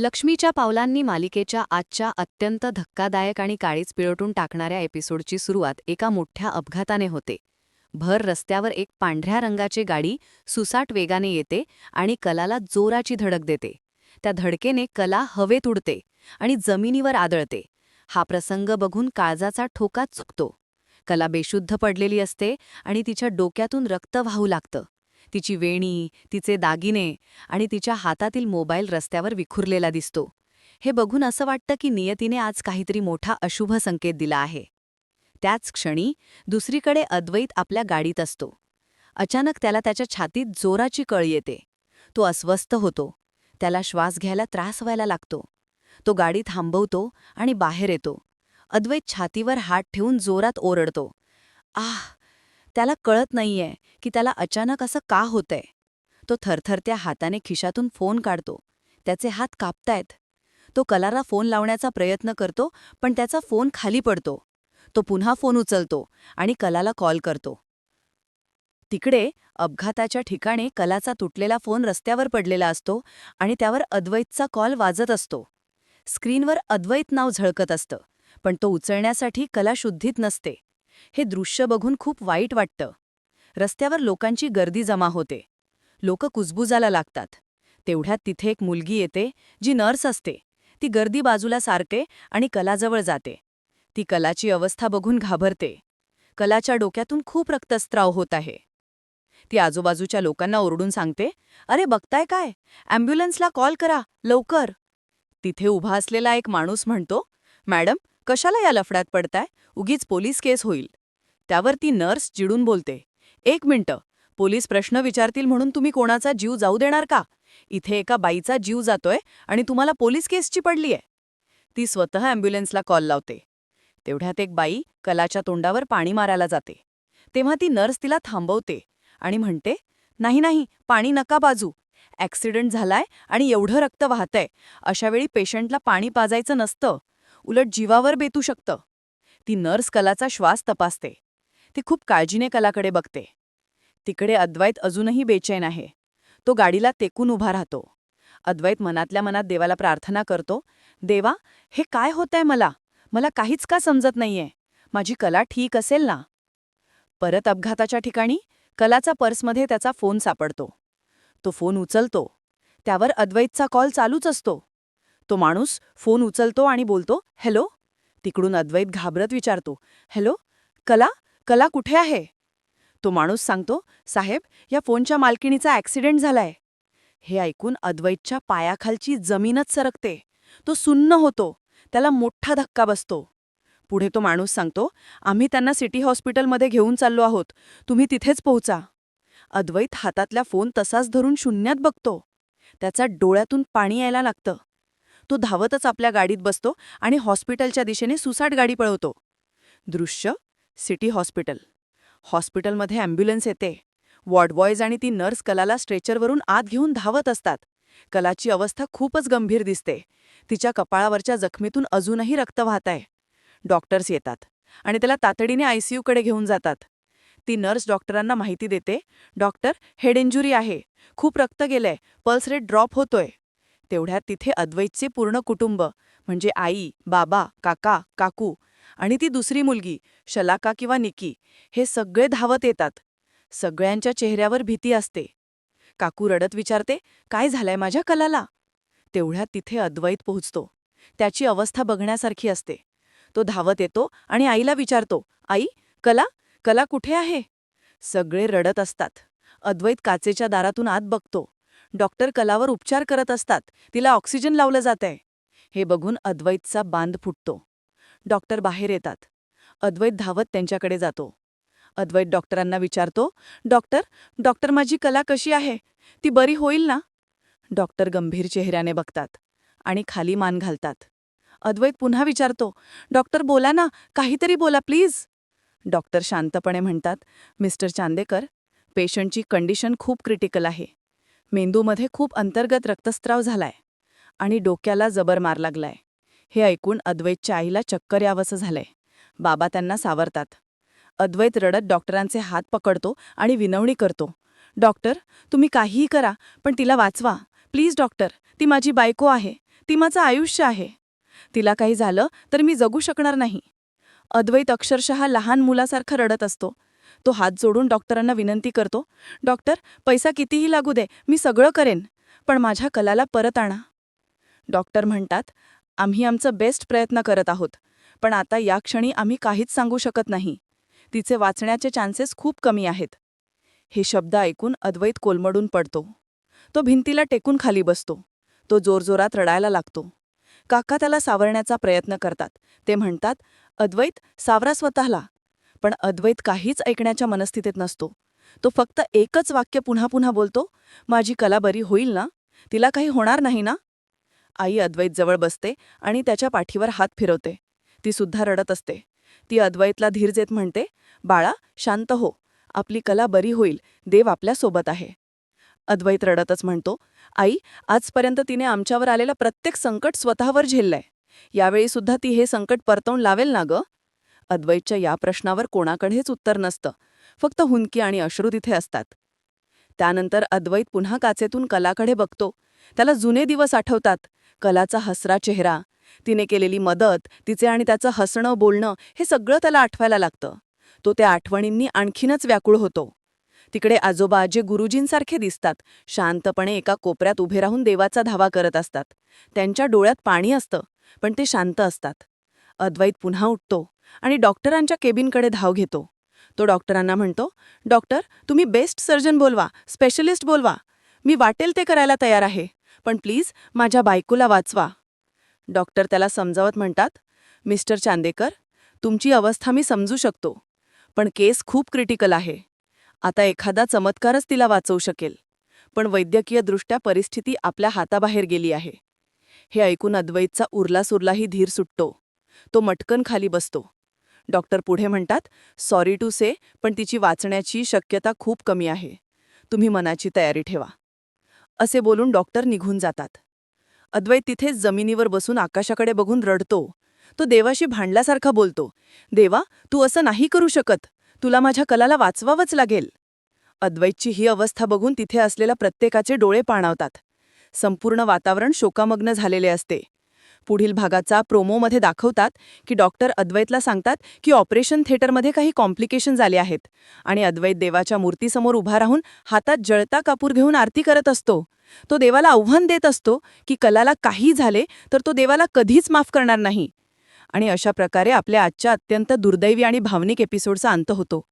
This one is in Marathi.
लक्ष्मीच्या पावलांनी मालिकेच्या आजच्या अत्यंत धक्कादायक आणि काळीच पिळटून टाकणाऱ्या एपिसोडची सुरुवात एका मोठ्या अपघाताने होते. भर रस्त्यावर एक पांढऱ्या रंगाची गाडी सुसाट वेगाने येते आणि कलाला जोराची धडक देते. त्या धडकेने कला हवेत उडते आणि जमिनीवर आदळते. हा प्रसंग बघून काळजाचा ठोका चुकतो. कला बेशुद्ध पडलेली असते आणि तिच्या डोक्यातून रक्त वाहू लागतं. तिची वेणी तिचे दागिने आणि तिच्या हातातील मोबाईल रस्त्यावर विखुरलेला दिसतो. हे बघून असं वाटतं की नियतीने आज काहीतरी मोठा अशुभ संकेत दिला आहे. त्याच क्षणी दुसरीकडे अद्वैत आपल्या गाडीत असतो. अचानक त्याला त्याच्या छातीत जोराची कळ येते. तो अस्वस्थ होतो. त्याला श्वास घ्यायला त्रास व्हायला लागतो. तो गाडी थांबवतो आणि बाहेर येतो. अद्वैत छातीवर हात ठेवून जोरात ओरडतो. आह! त्याला कळत नाहीये की त्याला अचानक असं का होतंय. तो थरथरत्या हाताने खिशातून फोन काढतो. त्याचे हात कापतायत. तो कलाला फोन लावण्याचा प्रयत्न करतो पण त्याचा फोन खाली पडतो. तो पुन्हा फोन उचलतो आणि कलाला कॉल करतो. तिकडे अपघाताच्या ठिकाणी कलाचा तुटलेला फोन रस्त्यावर पडलेला असतो आणि त्यावर अद्वैतचा कॉल वाजत असतो. स्क्रीनवर अद्वैत नाव झळकत असतं पण तो उचलण्यासाठी कला शुद्धीत नसते. हे दृश्य बघून खूप वाईट वाटतं. रस्त्यावर लोकांची गर्दी जमा होते. लोक कुजबुजाला लागतात. तेवढ्यात तिथे एक मुलगी येते जी नर्स असते. ती गर्दी बाजूला सारते आणि कलाजवळ जाते. ती कलाची अवस्था बघून घाबरते. कलाच्या डोक्यातून खूप रक्तस्त्राव होत आहे. ती आजूबाजूच्या लोकांना ओरडून सांगते अरे बघताय काय? ॲम्ब्युलन्सला कॉल करा लवकर. तिथे उभा असलेला एक माणूस म्हणतो मॅडम कशाला या लफड्यात पडताय? उगीच पोलीस केस होईल. त्यावर ती नर्स चिडून बोलते. एक मिनिट. पोलीस प्रश्न विचारतील म्हणून तुम्ही कोणाचा जीव जाऊ देणार का? इथे एका बाईचा जीव जातोय आणि तुम्हाला पोलीस केसची पडलीय. ती स्वतः अँब्युलन्सला कॉल लावते. तेवढ्यात एक बाई कलाच्या तोंडावर पाणी मारायला जाते. तेव्हा ती नर्स तिला थांबवते आणि म्हणते नाही नाही पाणी नका बाजू. ॲक्सिडेंट झालाय आणि एवढं रक्त वाहतंय. अशावेळी पेशंटला पाणी पाजायचं नसतं. उलट जीवावर बेतू शकतं. ती नर्स कलाचा श्वास तपासते. ती खूप काळजीने कलाकडे बघते. तिकडे अद्वैत अजूनही बेचैन आहे. तो गाडीला तेकून उभा राहतो. अद्वैत मनातल्या मनात देवाला प्रार्थना करतो देवा हे काय होतंय मला? मला काहीच का समजत नाहीये? माझी कला ठीक असेल ना? परत अपघाताच्या ठिकाणी कलाचा पर्समध्ये त्याचा फोन सापडतो. तो फोन उचलतो. त्यावर अद्वैतचा कॉल चालूच असतो. तो माणूस फोन उचलतो आणि बोलतो हॅलो. तिकडून अद्वैत घाबरत विचारतो हॅलो कला कला कुठे आहे? तो माणूस सांगतो साहेब या फोनच्या मालकिणीचा ॲक्सिडेंट झालाय. हे ऐकून अद्वैतच्या पायाखालची जमीनच सरकते. तो सुन्न होतो त्याला मोठा धक्का बसतो. पुढे तो माणूस सांगतो आम्ही त्यांना सिटी हॉस्पिटलमध्ये घेऊन चाललो आहोत. तुम्ही तिथेच पोहोचा. अद्वैत हातातल्या फोन तसाच धरून शून्यात बघतो. त्याचा डोळ्यातून पाणी यायला लागतं. तो धावतच आपल्या गाडीत बसतो आणि हॉस्पिटलच्या दिशेने सुसाट गाडी पळवतो. दृश्य सिटी हॉस्पिटल. हॉस्पिटलमध्ये ॲम्ब्युलन्स येते. वॉर्डबॉयज आणि ती नर्स कलाला स्ट्रेचरवरून आत घेऊन धावत असतात. कलाची अवस्था खूपच गंभीर दिसते. तिच्या कपाळावरच्या जखमीतून अजूनही रक्त वाहत आहे डॉक्टर्स येतात आणि त्याला तातडीने आयसीयूकडे घेऊन जातात. ती नर्स डॉक्टरांना माहिती देते डॉक्टर हेड इंजुरी आहे. खूप रक्त गेलंय. पल्स रेट ड्रॉप होतोय. तेवढ्यात तिथे अद्वैतचे पूर्ण कुटुंब म्हणजे आई बाबा काका काकू आणि ती दुसरी मुलगी शलाका किंवा निकी हे सगळे धावत येतात. सगळ्यांच्या चेहऱ्यावर भीती असते. काकू रडत विचारते काय झालंय माझ्या कलाला? तेवढ्यात तिथे अद्वैत पोहोचतो. त्याची अवस्था बघण्यासारखी असते. तो धावत येतो आणि आईला विचारतो आई कला? कला कुठे आहे? सगळे रडत असतात. अद्वैत काचेच्या दारातून आत बघतो. डॉक्टर कलावर उपचार करत असतात. तिला ऑक्सिजन लावलं जातंय. हे बघून अद्वैतचा बांध फुटतो. डॉक्टर बाहेर येतात. अद्वैत धावत त्यांच्याकडे जातो. अद्वैत डॉक्टरांना विचारतो डॉक्टर डॉक्टर माझी कला कशी आहे? ती बरी होईल ना? डॉक्टर गंभीर चेहऱ्याने बघतात आणि खाली मान घालतात. अद्वैत पुन्हा विचारतो डॉक्टर बोला ना काहीतरी बोला प्लीज. डॉक्टर शांतपणे म्हणतात मिस्टर चांदेकर पेशंटची कंडिशन खूप क्रिटिकल आहे. मेंदूमध्ये खूप अंतर्गत रक्तस्त्राव झालाय आणि डोक्याला जबर मार लागलाय. हे ऐकून अद्वैतच्या आईला चक्कर यावंसं झालंय. बाबा त्यांना सावरतात. अद्वैत रडत डॉक्टरांचे हात पकडतो आणि विनवणी करतो. डॉक्टर तुम्ही काहीही करा पण तिला वाचवा. प्लीज डॉक्टर ती माझी बायको आहे. ती माझं आयुष्य आहे. तिला काही झालं तर मी जगू शकणार नाही. अद्वैत अक्षरशः लहान मुलासारखा रडत असतो. तो हात जोडून डॉक्टरांना विनंती करतो डॉक्टर पैसा कितीही लागू दे मी सगळं करेन पण माझ्या कलाला परत आणा. डॉक्टर म्हणतात आम्ही आमचं बेस्ट प्रयत्न करत आहोत पण आता या क्षणी आम्ही काहीच सांगू शकत नाही. तिचे वाचण्याचे चान्सेस खूप कमी आहेत. हे शब्द ऐकून अद्वैत कोलमडून पडतो. तो भिंतीला टेकून खाली बसतो. तो जोरजोरात रडायला लागतो. काका त्याला सावरण्याचा प्रयत्न करतात. ते म्हणतात अद्वैत सावरा स्वतःला. पण अद्वैत काहीच ऐकण्याच्या मनस्थितीत नसतो. तो फक्त एकच वाक्य पुन्हा पुन्हा बोलतो माझी कला बरी होईल ना? तिला काही होणार नाही ना? आई अद्वैत जवळ बसते आणि त्याच्या पाठीवर हात फिरवते. ती सुद्धा रडत असते. ती अद्वैतला धीर देत म्हणते बाळा शांत हो. आपली कला बरी होईल. देव आपल्यासोबत आहे. अद्वैत रडतच म्हणतो आई आजपर्यंत तिने आमच्यावर आलेलं प्रत्येक संकट स्वतःवर झेललंय. यावेळी सुद्धा ती हे संकट परतवून लावेल ना ग? अद्वैतच्या या प्रश्नावर कोणाकडेच उत्तर नसतं. फक्त हुंकी आणि अश्रू तिथे असतात. त्यानंतर अद्वैत पुन्हा काचेतून कलाकडे बघतो. त्याला जुने दिवस आठवतात. कलाचा हसरा चेहरा तिने केलेली मदत तिचे आणि त्याचं हसणं बोलणं हे सगळं त्याला आठवायला लागतं. तो त्या आठवणींनी आणखीनच व्याकुळ होतो. तिकडे आजोबा जे गुरुजींसारखे दिसतात शांतपणे एका कोपऱ्यात उभे राहून देवाचा धावा करत असतात. त्यांच्या डोळ्यात पाणी असतं पण ते शांत असतात. अद्वैत पुन्हा उठतो. आणि डॉक्टरांच्या केबिनकडे धाव घेतो. तो डॉक्टरांना म्हणतो डॉक्टर तुम्ही बेस्ट सर्जन बोलवा स्पेशलिस्ट बोलवा. मी वाटेल ते करायला तयार आहे पण प्लीज माझ्या बायकोला वाचवा. डॉक्टर त्याला समजावत म्हणतात मिस्टर चांदेकर तुमची अवस्था मी समजू शकतो पण केस खूप क्रिटिकल आहे. आता एखादा चमत्कारच तिला वाचवू शकेल पण वैद्यकीयदृष्ट्या परिस्थिती आपल्या हाताबाहेर गेली आहे. हे ऐकून अद्वैतचा उरलासुरलाही धीर सुटतो. तो मटकन खाली बसतो. डॉक्टर पुढे म्हणतात सॉरी टू से पण तिची वाचण्याची शक्यता खूप कमी आहे. तुम्ही मनाची तयारी ठेवा. असे बोलून डॉक्टर निघून जातात. अद्वैत तिथेच जमिनीवर बसून आकाशाकडे बघून रडतो. तो देवाशी भांडल्यासारखा बोलतो देवा तू असं नाही करू शकत. तुला माझ्या कलाला वाचवावंच लागेल. अद्वैतची ही अवस्था बघून तिथे असलेल्या प्रत्येकाचे डोळे पाणावतात. संपूर्ण वातावरण शोकामग्न झालेले असते. पुढील भागाचा प्रोमोमध्ये दाखवतात की डॉक्टर अद्वैतला सांगतात की ऑपरेशन थिएटरमध्ये काही कॉम्प्लिकेशन झाले आहेत. आणि अद्वैत देवाच्या मूर्तीसमोर उभा राहून हातात जळता कापूर घेऊन आरती करत असतो. तो देवाला आव्हान देत असतो की कलाला काही झाले तर तो देवाला कधीच माफ करणार नाही. आणि अशा प्रकारे आपल्या आजच्या अत्यंत दुर्दैवी आणि भावनिक एपिसोडचा अंत होतो.